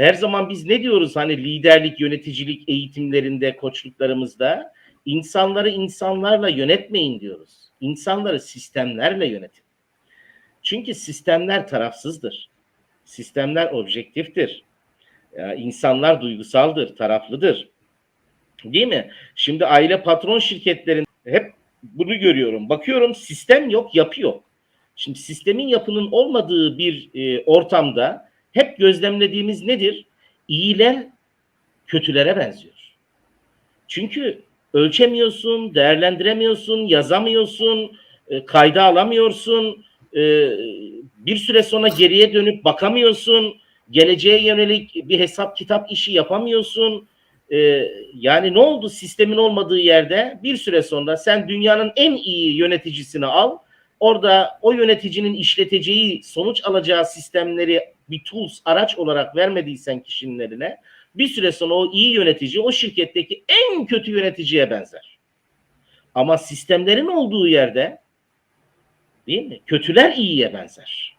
her zaman biz ne diyoruz hani liderlik, yöneticilik eğitimlerinde, koçluklarımızda insanları insanlarla yönetmeyin diyoruz. İnsanları sistemlerle yönetin. Çünkü sistemler tarafsızdır. Sistemler objektiftir. Ya, insanlar duygusaldır, taraflıdır. Değil mi? Şimdi aile patron şirketlerin hep bunu görüyorum. Bakıyorum sistem yok, yapı yok. Şimdi sistemin yapının olmadığı bir e, ortamda hep gözlemlediğimiz nedir? İyiler kötülere benziyor. Çünkü ölçemiyorsun, değerlendiremiyorsun, yazamıyorsun, e, kayda alamıyorsun, e, bir süre sonra geriye dönüp bakamıyorsun, geleceğe yönelik bir hesap kitap işi yapamıyorsun. E, yani ne oldu sistemin olmadığı yerde bir süre sonra sen dünyanın en iyi yöneticisini al, orada o yöneticinin işleteceği, sonuç alacağı sistemleri bir tools, araç olarak vermediysen kişinin eline bir süre sonra o iyi yönetici o şirketteki en kötü yöneticiye benzer. Ama sistemlerin olduğu yerde değil mi? Kötüler iyiye benzer.